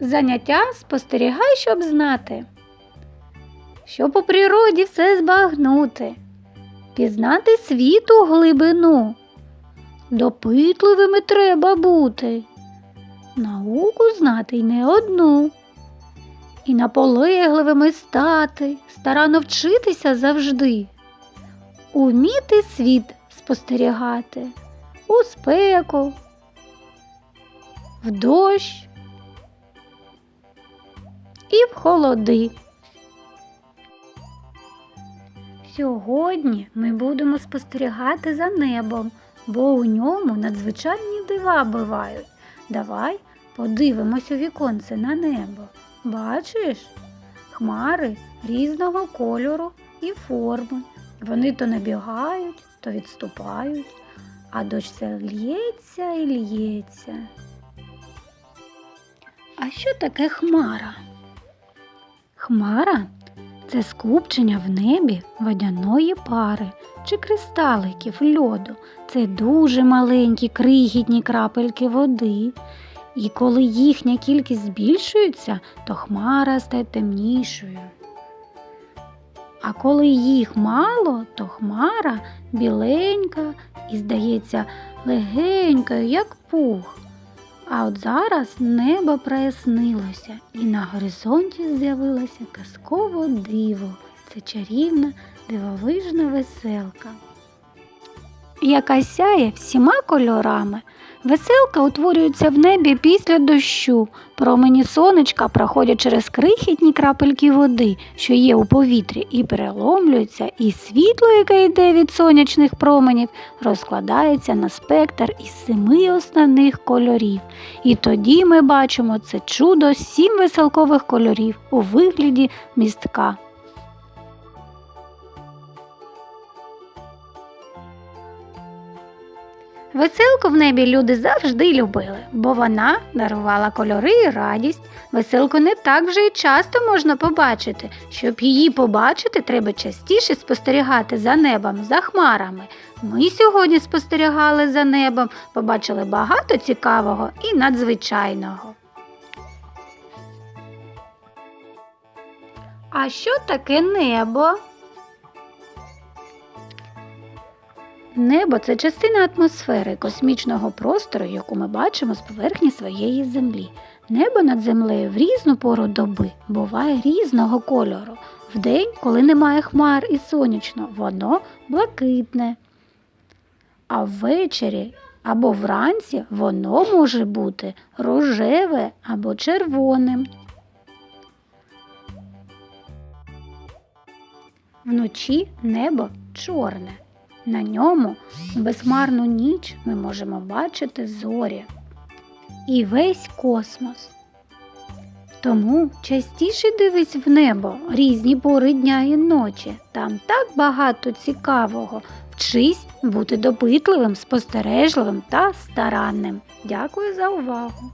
заняття спостерігай, щоб знати. Щоб у природі все збагнути, пізнати світу глибину. Допитливими треба бути, науку знати й не одну. І наполегливими стати, старанно вчитися завжди, уміти світ спостерігати у спеку, в дощ і в холоди. Сьогодні ми будемо спостерігати за небом, бо у ньому надзвичайні дива бувають. Давай подивимось у віконце на небо. Бачиш? Хмари різного кольору і форми. Вони то набігають, то відступають, а дощ все лється і лється. А що таке хмара? Хмара це скупчення в небі водяної пари чи кристаликів льоду. Це дуже маленькі крихітні крапельки води. І коли їхня кількість збільшується, то хмара стає темнішою. А коли їх мало, то хмара біленька і, здається, легенькою, як пух. А от зараз небо прояснилося, і на горизонті з'явилося казково диво. Це чарівна дивовижна веселка, яка сяє всіма кольорами. Веселка утворюється в небі після дощу. Промені сонечка проходять через крихітні крапельки води, що є у повітрі, і переломлюються, і світло, яке йде від сонячних променів, розкладається на спектр із семи основних кольорів. І тоді ми бачимо це чудо сім веселкових кольорів у вигляді містка. Веселку в небі люди завжди любили, бо вона дарувала кольори і радість. Веселку не так вже й часто можна побачити. Щоб її побачити, треба частіше спостерігати за небом, за хмарами. Ми сьогодні спостерігали за небом, побачили багато цікавого і надзвичайного. А що таке небо? Небо це частина атмосфери космічного простору, яку ми бачимо з поверхні своєї землі. Небо над землею в різну пору доби буває різного кольору. Вдень, коли немає хмар і сонячно, воно блакитне. А ввечері або вранці воно може бути рожеве або червоним. Вночі небо чорне. На ньому у безхмарну ніч ми можемо бачити зорі і весь космос. Тому частіше дивись в небо різні пори дня і ночі. Там так багато цікавого. Вчись бути допитливим, спостережливим та старанним. Дякую за увагу!